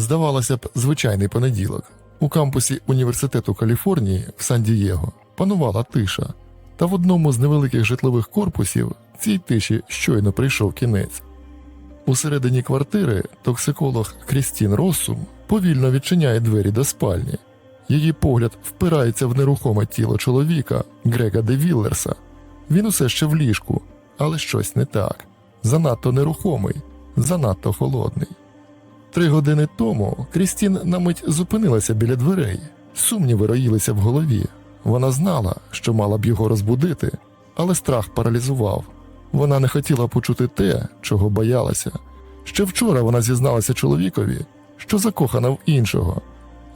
здавалося б, звичайний понеділок. У кампусі Університету Каліфорнії в Сан-Дієго панувала тиша, та в одному з невеликих житлових корпусів цій тиші щойно прийшов кінець. Усередині квартири токсиколог Крістін Россум повільно відчиняє двері до спальні. Її погляд впирається в нерухоме тіло чоловіка Грега де Віллерса. Він усе ще в ліжку, але щось не так. Занадто нерухомий, занадто холодний. Три години тому Крістін на мить зупинилася біля дверей. Сумніви роїлися в голові. Вона знала, що мала б його розбудити, але страх паралізував. Вона не хотіла почути те, чого боялася. Ще вчора вона зізналася чоловікові, що закохана в іншого.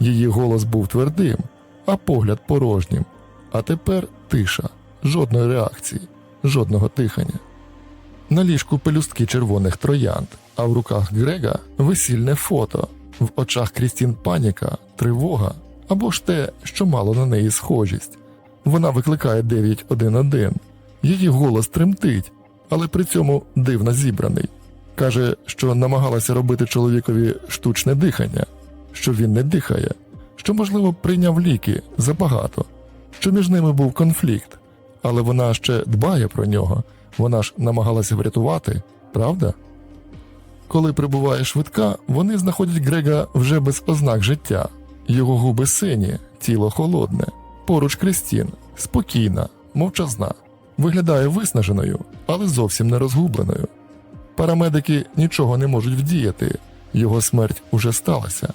Її голос був твердим, а погляд порожнім. А тепер тиша, жодної реакції, жодного тихання. На ліжку пелюстки червоних троянд, а в руках Грега весільне фото, в очах Крістін паніка, тривога або ж те, що мало на неї схожість. Вона викликає 911. Її голос тремтить, але при цьому дивно зібраний. Каже, що намагалася робити чоловікові штучне дихання, що він не дихає, що, можливо, прийняв ліки забагато, що між ними був конфлікт, але вона ще дбає про нього, вона ж намагалася врятувати, правда? Коли прибуває швидка, вони знаходять Грега вже без ознак життя. Його губи сині, тіло холодне, поруч Крістін, спокійна, мовчазна, виглядає виснаженою, але зовсім не розгубленою. Парамедики нічого не можуть вдіяти, його смерть уже сталася.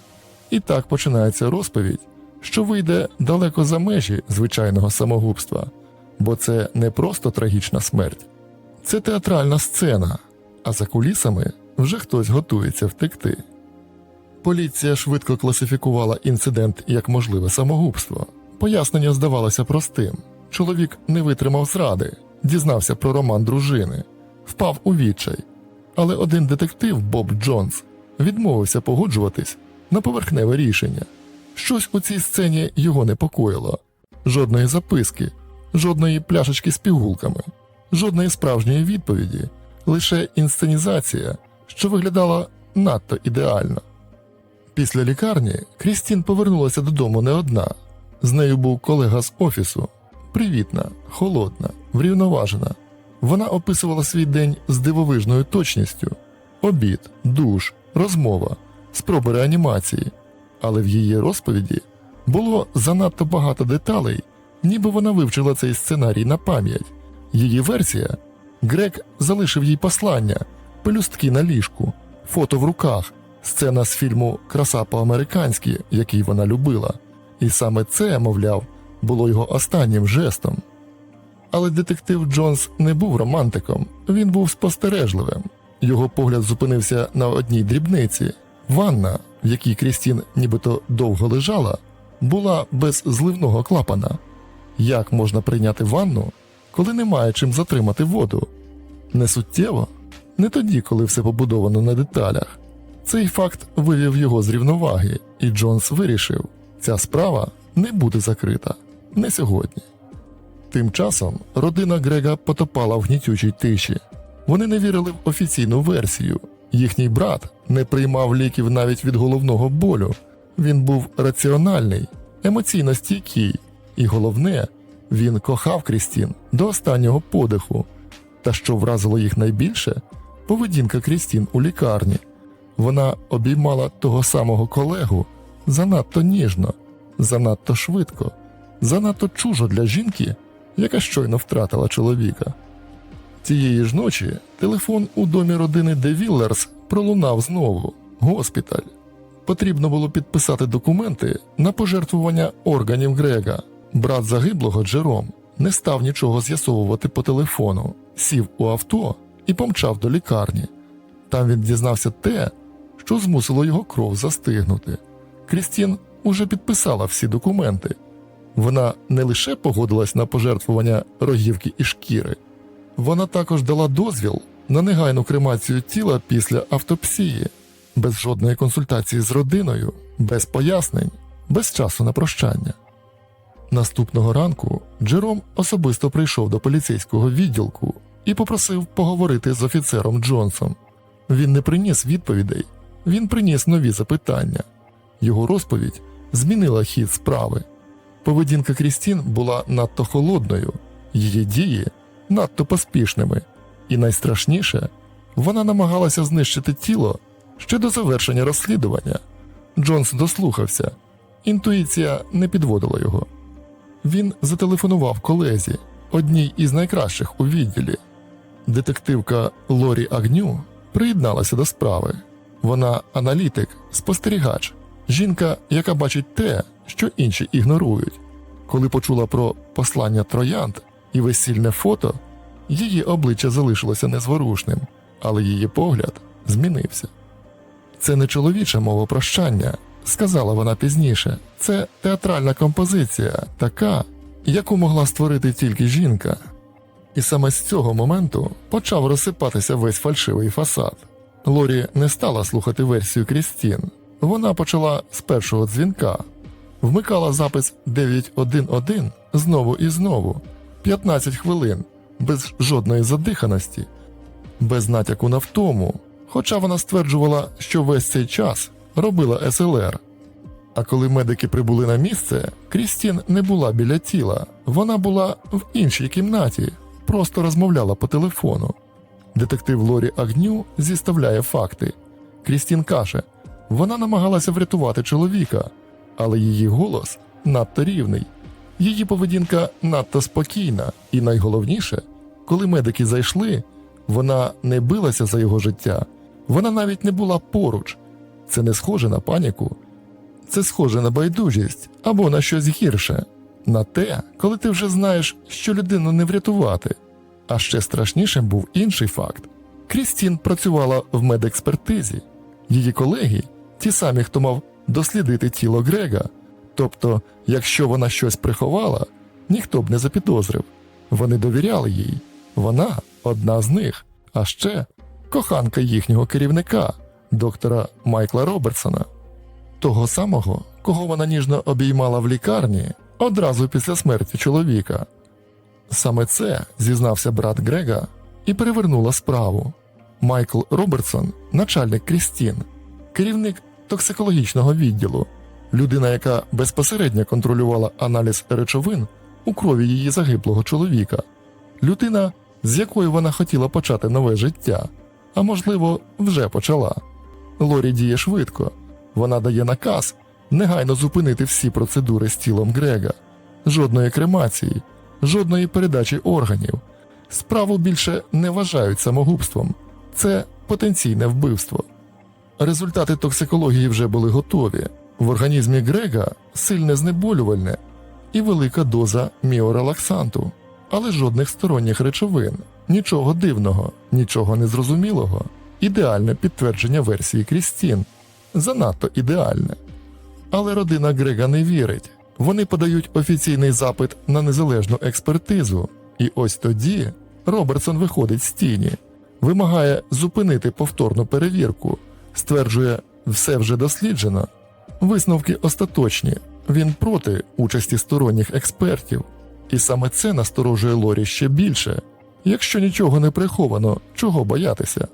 І так починається розповідь, що вийде далеко за межі звичайного самогубства, бо це не просто трагічна смерть, це театральна сцена, а за кулісами вже хтось готується втекти. Поліція швидко класифікувала інцидент як можливе самогубство. Пояснення здавалося простим: чоловік не витримав зради, дізнався про роман дружини, впав у відчай. Але один детектив Боб Джонс відмовився погоджуватись на поверхневе рішення. Щось у цій сцені його непокоїло. Жодної записки, жодної пляшечки з пігулками, жодної справжньої відповіді, лише інсценізація, що виглядала надто ідеально. Після лікарні Крістін повернулася додому не одна. З нею був колега з офісу. Привітна, холодна, врівноважена. Вона описувала свій день з дивовижною точністю: обід, душ, розмова, спроби реанімації. Але в її розповіді було занадто багато деталей, ніби вона вивчила цей сценарій на пам'ять. Її версія Грек залишив їй послання, пелюстки на ліжку, фото в руках, сцена з фільму Краса по-американськи, який вона любила. І саме це, мовляв, було його останнім жестом. Але детектив Джонс не був романтиком, він був спостережливим. Його погляд зупинився на одній дрібниці. Ванна, в якій Крістін нібито довго лежала, була без зливного клапана. Як можна прийняти ванну, коли немає чим затримати воду? Не суттєво? Не тоді, коли все побудовано на деталях. Цей факт вивів його з рівноваги, і Джонс вирішив, ця справа не буде закрита не сьогодні. Тим часом родина Грега потопала в гнітючій тиші. Вони не вірили в офіційну версію. Їхній брат не приймав ліків навіть від головного болю. Він був раціональний, емоційно стійкий, і головне, він кохав Крістін до останнього подиху. Та що вразило їх найбільше поведінка Крістін у лікарні. Вона обіймала того самого колегу занадто ніжно, занадто швидко, занадто чужо для жінки, яка щойно втратила чоловіка. Цієї ж ночі телефон у домі родини Де Віллерс пролунав знову госпіталь. Потрібно було підписати документи на пожертвування органів Грега. Брат загиблого Джером не став нічого з'ясовувати по телефону, сів у авто і помчав до лікарні. Там він дізнався те, що змусило його кров застигнути. Крістін уже підписала всі документи. Вона не лише погодилась на пожертвування рогівки і шкіри, вона також дала дозвіл на негайну кремацію тіла після автопсії, без жодної консультації з родиною, без пояснень, без часу на прощання. Наступного ранку Джером особисто прийшов до поліцейського відділку і попросив поговорити з офіцером Джонсом. Він не приніс відповідей, він приніс нові запитання. Його розповідь змінила хід справи. Поведінка Крістін була надто холодною, її дії надто поспішними, і найстрашніше, вона намагалася знищити тіло ще до завершення розслідування. Джонс дослухався, інтуїція не підводила його. Він зателефонував колезі, одній із найкращих у відділі. Детективка Лорі Агню приєдналася до справи. Вона аналітик, спостерігач, жінка, яка бачить те, що інші ігнорують. Коли почула про послання троянд і весільне фото, її обличчя залишилося незворушним, але її погляд змінився. Це не чоловіча мова прощання, сказала вона пізніше. Це театральна композиція, така, яку могла створити тільки жінка. І саме з цього моменту почав розсипатися весь фальшивий фасад. Лорі не стала слухати версію Крістін. Вона почала з першого дзвінка, вмикала запис 911 знову і знову, 15 хвилин, без жодної задиханості, без натяку на втому, хоча вона стверджувала, що весь цей час робила СЛР. А коли медики прибули на місце, Крістін не була біля тіла, вона була в іншій кімнаті, просто розмовляла по телефону. Детектив Лорі Агню зіставляє факти. Крістін каже, вона намагалася врятувати чоловіка, але її голос надто рівний, її поведінка надто спокійна, і найголовніше, коли медики зайшли, вона не билася за його життя, вона навіть не була поруч. Це не схоже на паніку, це схоже на байдужість або на щось гірше, на те, коли ти вже знаєш, що людину не врятувати. А ще страшнішим був інший факт: Крістін працювала в медекспертизі. Її колеги, ті самі, хто мав дослідити тіло Грега. Тобто, якщо вона щось приховала, ніхто б не запідозрив. Вони довіряли їй. Вона одна з них, а ще коханка їхнього керівника, доктора Майкла Робертсона, того самого, кого вона ніжно обіймала в лікарні одразу після смерті чоловіка. Саме це зізнався брат Грега і перевернула справу. Майкл Робертсон, начальник Крістін, керівник токсикологічного відділу, людина, яка безпосередньо контролювала аналіз речовин у крові її загиблого чоловіка, людина, з якою вона хотіла почати нове життя, а можливо, вже почала. Лорі діє швидко, вона дає наказ негайно зупинити всі процедури з тілом Грега, жодної кремації, жодної передачі органів. Справу більше не вважають самогубством, це потенційне вбивство. Результати токсикології вже були готові. В організмі Грега сильне знеболювальне і велика доза міорелаксанту, але жодних сторонніх речовин, нічого дивного, нічого незрозумілого, ідеальне підтвердження версії Крістін, занадто ідеальне. Але родина Грега не вірить. Вони подають офіційний запит на незалежну експертизу, і ось тоді Робертсон виходить з тіні, вимагає зупинити повторну перевірку, стверджує, все вже досліджено. Висновки остаточні. Він проти участі сторонніх експертів, і саме це насторожує Лорі ще більше. Якщо нічого не приховано, чого боятися?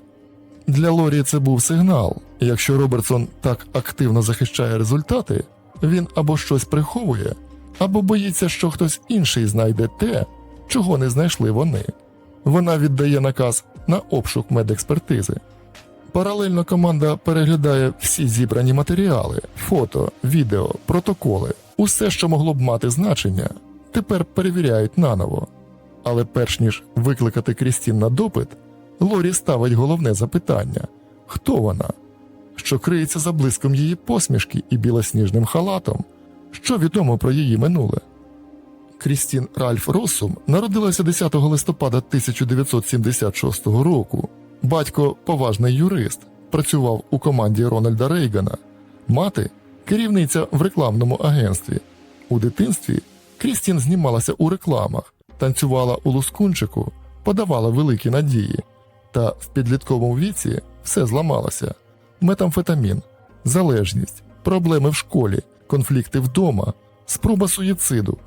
Для Лорі це був сигнал. Якщо Робертсон так активно захищає результати, він або щось приховує, або боїться, що хтось інший знайде те, чого не знайшли вони. Вона віддає наказ на обшук медекспертизи. Паралельно команда переглядає всі зібрані матеріали, фото, відео, протоколи, усе, що могло б мати значення, тепер перевіряють наново. Але перш ніж викликати Крістін на допит, Лорі ставить головне запитання: хто вона? Що криється за блиском її посмішки і білосніжним халатом? Що відомо про її минуле? Крістін Ральф Россум народилася 10 листопада 1976 року. Батько поважний юрист, працював у команді Рональда Рейгана, мати керівниця в рекламному агентстві. У дитинстві Крістін знімалася у рекламах, танцювала у лускунчику, подавала великі надії. Та в підлітковому віці все зламалося: метамфетамін, залежність, проблеми в школі, конфлікти вдома, спроба суїциду.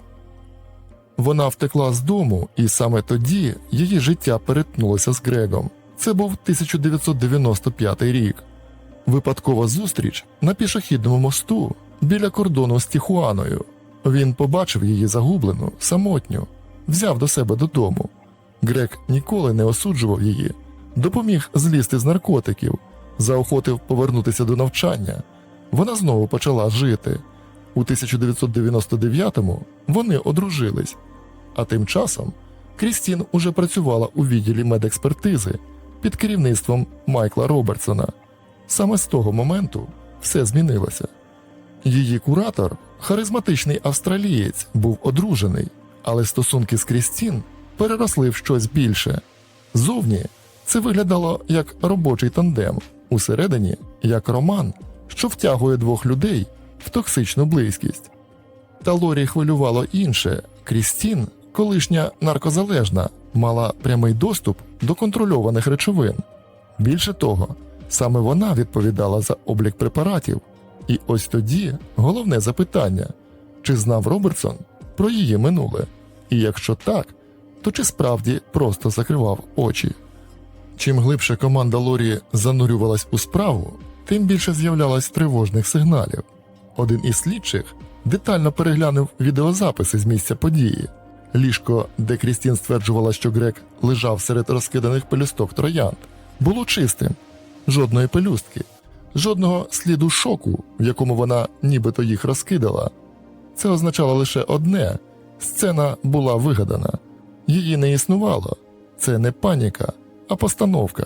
Вона втекла з дому, і саме тоді її життя перетнулося з Грегом. Це був 1995 рік. Випадкова зустріч на пішохідному мосту біля кордону з Тіхуаною. Він побачив її загублену, самотню, взяв до себе додому. Грек ніколи не осуджував її, допоміг злізти з наркотиків, заохотив повернутися до навчання. Вона знову почала жити. У 1999-му вони одружились, а тим часом Крістін уже працювала у відділі медекспертизи під керівництвом Майкла Робертсона. Саме з того моменту все змінилося. Її куратор, харизматичний австралієць, був одружений, але стосунки з Крістін переросли в щось більше. Зовні це виглядало як робочий тандем, усередині як роман, що втягує двох людей в токсичну близькість. Та Лорі хвилювало інше Крістін, колишня наркозалежна, мала прямий доступ до контрольованих речовин. Більше того, саме вона відповідала за облік препаратів. І ось тоді головне запитання: чи знав Робертсон про її минуле? І якщо так, то чи справді просто закривав очі? Чим глибше команда Лорі занурювалась у справу, тим більше з'являлось тривожних сигналів. Один із слідчих детально переглянув відеозаписи з місця події. Ліжко, де Крістін стверджувала, що Грек лежав серед розкиданих пелюсток троянд, було чистим, жодної пелюстки, жодного сліду шоку, в якому вона нібито їх розкидала. Це означало лише одне: сцена була вигадана, її не існувало. Це не паніка, а постановка.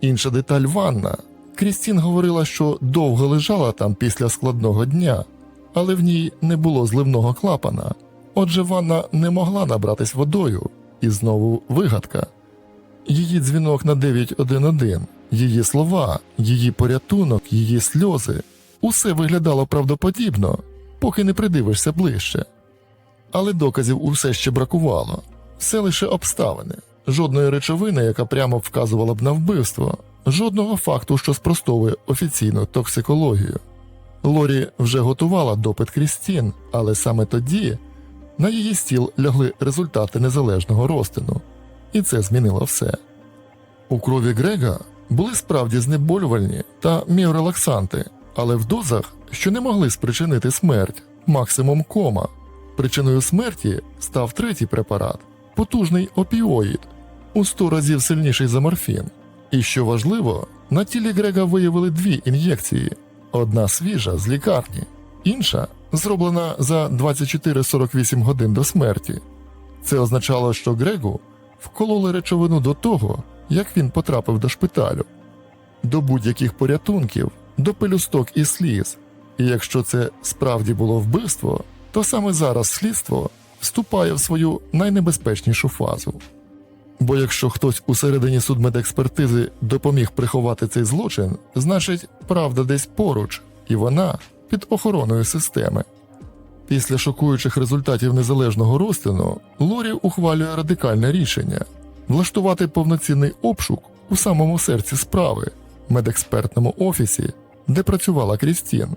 Інша деталь ванна. Крістін говорила, що довго лежала там після складного дня, але в ній не було зливного клапана. Отже, ванна не могла набратись водою, і знову вигадка. Її дзвінок на 911, її слова, її порятунок, її сльози усе виглядало правдоподібно, поки не придивишся ближче. Але доказів усе ще бракувало все лише обставини, жодної речовини, яка прямо вказувала б на вбивство, жодного факту, що спростовує офіційну токсикологію. Лорі вже готувала допит Крістін, але саме тоді на її стіл лягли результати незалежного розтину, і це змінило все. У крові Грега були справді знеболювальні та міорелаксанти, але в дозах, що не могли спричинити смерть, максимум кома. Причиною смерті став третій препарат потужний опіоїд, у 100 разів сильніший за морфін. І що важливо, на тілі Грега виявили дві ін'єкції: одна свіжа з лікарні, інша зроблена за 24-48 годин до смерті. Це означало, що Грегу вкололи речовину до того, як він потрапив до шпиталю, до будь-яких порятунків, до пелюсток і сліз. І якщо це справді було вбивство, то саме зараз слідство вступає в свою найнебезпечнішу фазу. Бо якщо хтось усередині судмедекспертизи допоміг приховати цей злочин, значить правда десь поруч, і вона під охороною системи. Після шокуючих результатів незалежного розтину Лорі ухвалює радикальне рішення влаштувати повноцінний обшук у самому серці справи, медекспертному офісі, де працювала Крістін.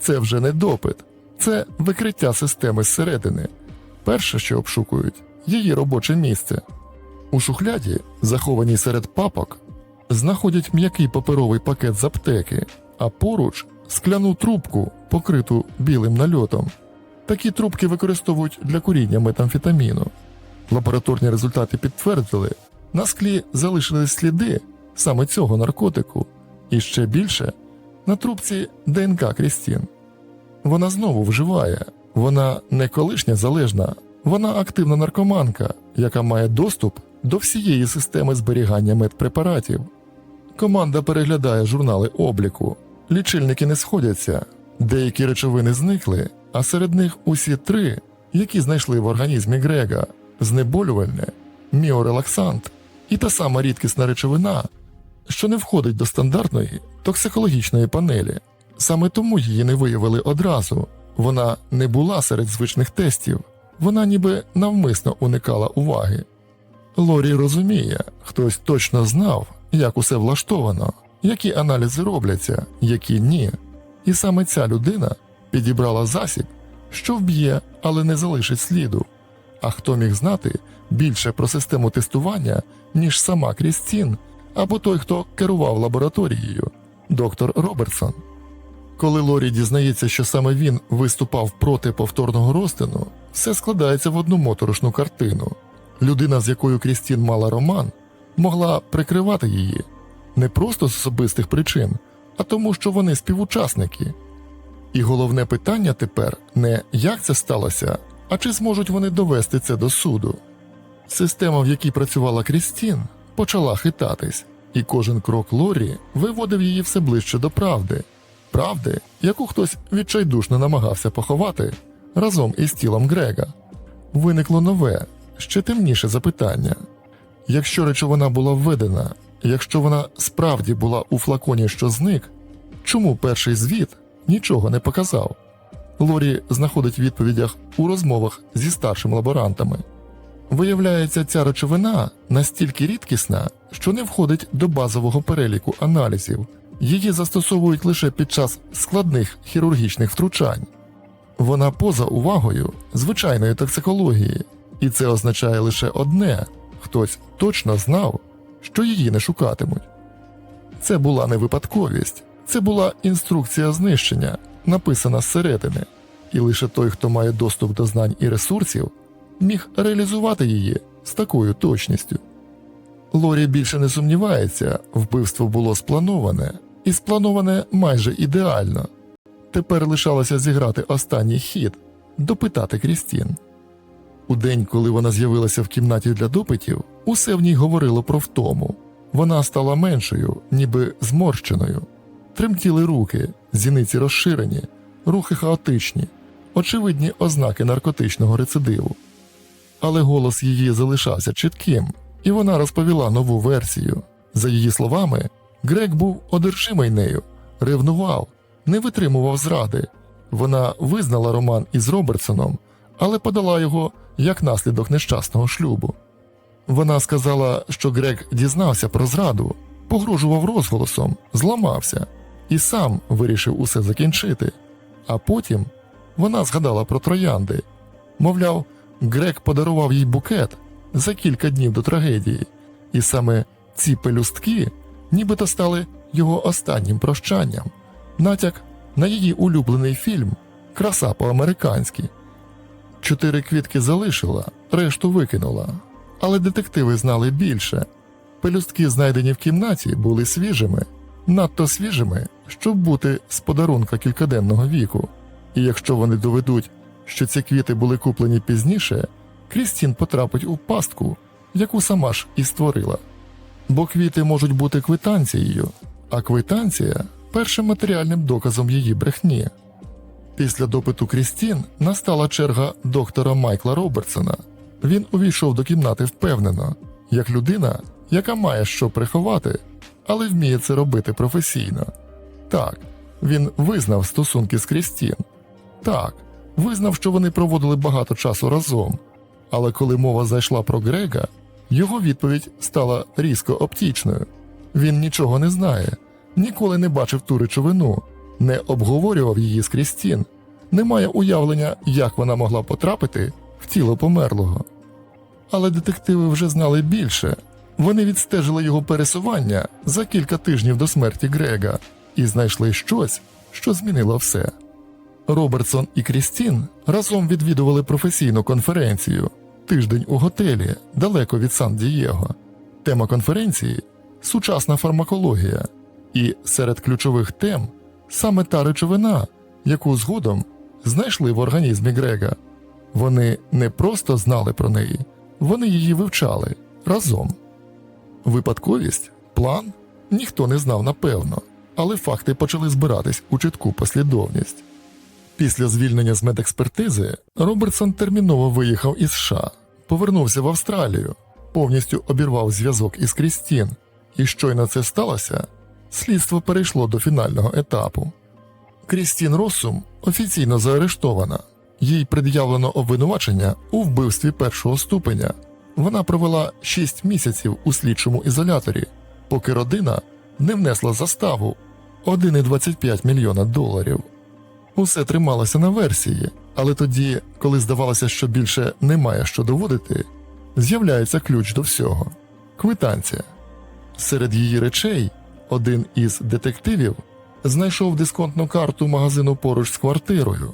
Це вже не допит, це викриття системи зсередини. Перше, що обшукують, її робоче місце. У шухляді, захованій серед папок, знаходять м'який паперовий пакет з аптеки, а поруч скляну трубку, покриту білим нальотом. Такі трубки використовують для куріння метамфетаміну. Лабораторні результати підтвердили, на склі залишились сліди саме цього наркотику, і ще більше на трубці ДНК Крістін. Вона знову вживає, вона не колишня залежна, вона активна наркоманка, яка має доступ до всієї системи зберігання медпрепаратів. Команда переглядає журнали обліку, лічильники не сходяться, деякі речовини зникли, а серед них усі три, які знайшли в організмі Грега: знеболювальне, міорелаксант і та сама рідкісна речовина, що не входить до стандартної токсикологічної панелі. Саме тому її не виявили одразу. Вона не була серед звичних тестів, вона ніби навмисно уникала уваги. Лорі розуміє, хтось точно знав, як усе влаштовано, які аналізи робляться, які ні. І саме ця людина підібрала засіб, що вб'є, але не залишить сліду. А хто міг знати більше про систему тестування, ніж сама Крістін, або той, хто керував лабораторією? доктор Робертсон. Коли Лорі дізнається, що саме він виступав проти повторного розтину, все складається в одну моторошну картину. Людина, з якою Крістін мала роман, могла прикривати її не просто з особистих причин, а тому, що вони співучасники. І головне питання тепер не як це сталося, а чи зможуть вони довести це до суду. Система, в якій працювала Крістін, почала хитатись, і кожен крок Лорі виводив її все ближче до правди, правди, яку хтось відчайдушно намагався поховати разом із тілом Грега. Виникло нове, ще темніше запитання. Якщо речовина була введена, якщо вона справді була у флаконі, що зник, чому перший звіт нічого не показав? Лорі знаходить в відповідях у розмовах зі старшими лаборантами. Виявляється, ця речовина настільки рідкісна, що не входить до базового переліку аналізів, її застосовують лише під час складних хірургічних втручань. Вона поза увагою звичайної токсикології, і це означає лише одне хтось точно знав, що її не шукатимуть. Це була не випадковість, це була інструкція знищення, написана зсередини, і лише той, хто має доступ до знань і ресурсів, міг реалізувати її з такою точністю. Лорі більше не сумнівається, вбивство було сплановане, і сплановане майже ідеально. Тепер лишалося зіграти останній хід допитати Крістін. У день, коли вона з'явилася в кімнаті для допитів, усе в ній говорило про втому. Вона стала меншою, ніби зморщеною. Тремтіли руки, зіниці розширені, рухи хаотичні, очевидні ознаки наркотичного рецидиву. Але голос її залишався чітким, і вона розповіла нову версію. За її словами, Грек був одержимий нею, ревнував, не витримував зради. Вона визнала роман із Робертсоном, але подала його як наслідок нещасного шлюбу. Вона сказала, що Грек дізнався про зраду, погрожував розголосом, зламався і сам вирішив усе закінчити. А потім вона згадала про троянди. Мовляв, Грек подарував їй букет за кілька днів до трагедії, і саме ці пелюстки нібито стали його останнім прощанням, натяк на її улюблений фільм Краса по-американськи. Чотири квітки залишила, решту викинула. Але детективи знали більше. Пелюстки, знайдені в кімнаті, були свіжими, надто свіжими, щоб бути з подарунка кількаденного віку. І якщо вони доведуть, що ці квіти були куплені пізніше, Крістін потрапить у пастку, яку сама ж і створила. Бо квіти можуть бути квитанцією, а квитанція першим матеріальним доказом її брехні. Після допиту Крістін настала черга доктора Майкла Робертсона. Він увійшов до кімнати впевнено, як людина, яка має що приховати, але вміє це робити професійно. Так, він визнав стосунки з Крістін. Так, визнав, що вони проводили багато часу разом. Але коли мова зайшла про Грега, його відповідь стала різко оптічною. Він нічого не знає, ніколи не бачив ту речовину, не обговорював її з Крістін, не має уявлення, як вона могла потрапити в тіло померлого. Але детективи вже знали більше. Вони відстежили його пересування за кілька тижнів до смерті Грега і знайшли щось, що змінило все. Робертсон і Крістін разом відвідували професійну конференцію тиждень у готелі далеко від Сан-Дієго. Тема конференції сучасна фармакологія, і серед ключових тем саме та речовина, яку згодом знайшли в організмі Грега. Вони не просто знали про неї, вони її вивчали разом. Випадковість, план ніхто не знав напевно, але факти почали збиратись у чітку послідовність. Після звільнення з медекспертизи Робертсон терміново виїхав із США, повернувся в Австралію, повністю обірвав зв'язок із Крістін, і щойно це сталося, слідство перейшло до фінального етапу. Крістін Россум офіційно заарештована, їй пред'явлено обвинувачення у вбивстві першого ступеня. Вона провела 6 місяців у слідчому ізоляторі, поки родина не внесла заставу 1,25 мільйона доларів. Усе трималося на версії, але тоді, коли здавалося, що більше немає що доводити, з'являється ключ до всього квитанція. Серед її речей один із детективів знайшов дисконтну карту магазину поруч з квартирою.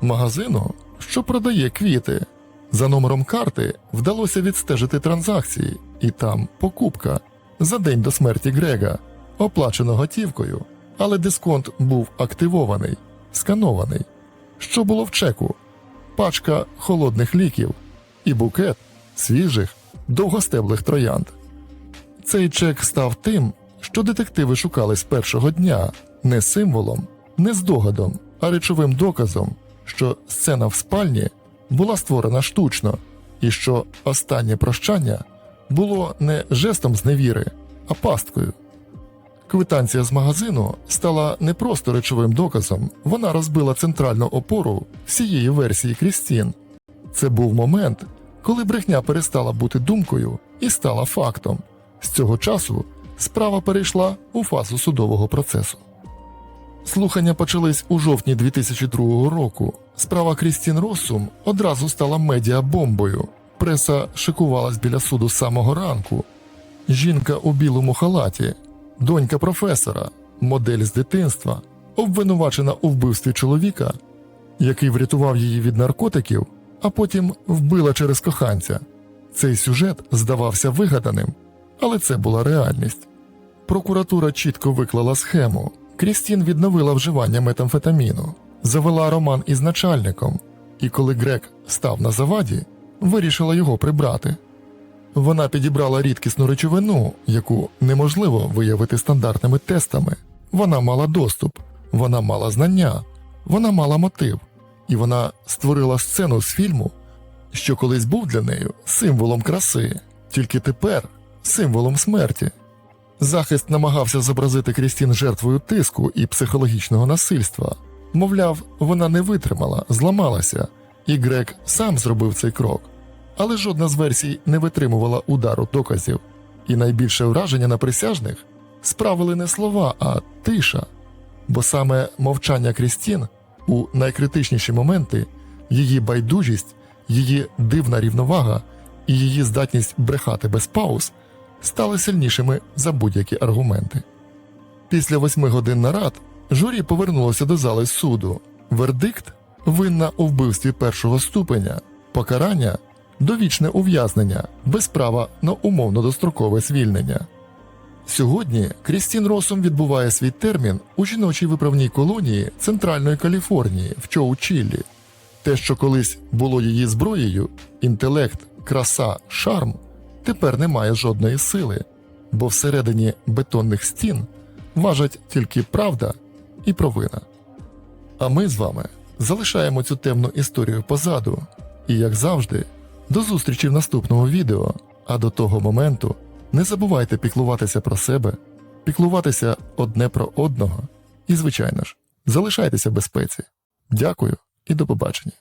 Магазину, що продає квіти. За номером карти вдалося відстежити транзакції, і там покупка за день до смерті Грега, оплачено готівкою, але дисконт був активований, сканований. Що було в чеку? Пачка холодних ліків і букет свіжих, довгостеблих троянд. Цей чек став тим, що детективи шукали з першого дня не символом, не здогадом, а речовим доказом, що сцена в спальні була створена штучно, і що останнє прощання було не жестом зневіри, а пасткою. Квитанція з магазину стала не просто речовим доказом, вона розбила центральну опору всієї версії Крістін. Це був момент, коли брехня перестала бути думкою і стала фактом. З цього часу справа перейшла у фазу судового процесу. Слухання почались у жовтні 2002 року. Справа Крістін Россум одразу стала медіабомбою. Преса шикувалась біля суду з самого ранку. Жінка у білому халаті, донька професора, модель з дитинства, обвинувачена у вбивстві чоловіка, який врятував її від наркотиків, а потім вбила через коханця. Цей сюжет здавався вигаданим, але це була реальність. Прокуратура чітко виклала схему. Крістін відновила вживання метамфетаміну, завела роман із начальником, і коли Грек став на заваді, вирішила його прибрати. Вона підібрала рідкісну речовину, яку неможливо виявити стандартними тестами. Вона мала доступ, вона мала знання, вона мала мотив, і вона створила сцену з фільму, що колись був для неї символом краси, тільки тепер символом смерті. Захист намагався зобразити Крістін жертвою тиску і психологічного насильства. Мовляв, вона не витримала, зламалася, і Грек сам зробив цей крок. Але жодна з версій не витримувала удару доказів, і найбільше враження на присяжних справили не слова, а тиша. Бо саме мовчання Крістін у найкритичніші моменти, її байдужість, її дивна рівновага і її здатність брехати без пауз стали сильнішими за будь-які аргументи. Після восьми годин нарад журі повернулося до зали суду. Вердикт винна у вбивстві першого ступеня, покарання довічне ув'язнення без права на умовно дострокове звільнення. Сьогодні Крістін Росом відбуває свій термін у жіночій виправній колонії Центральної Каліфорнії в Чоу-Чіллі. Те, що колись було її зброєю, інтелект, краса, шарм, тепер не має жодної сили, бо всередині бетонних стін важать тільки правда і провина. А ми з вами залишаємо цю темну історію позаду, і, як завжди, до зустрічі в наступному відео. А до того моменту не забувайте піклуватися про себе, піклуватися одне про одного і, звичайно ж, залишайтеся в безпеці. Дякую і до побачення.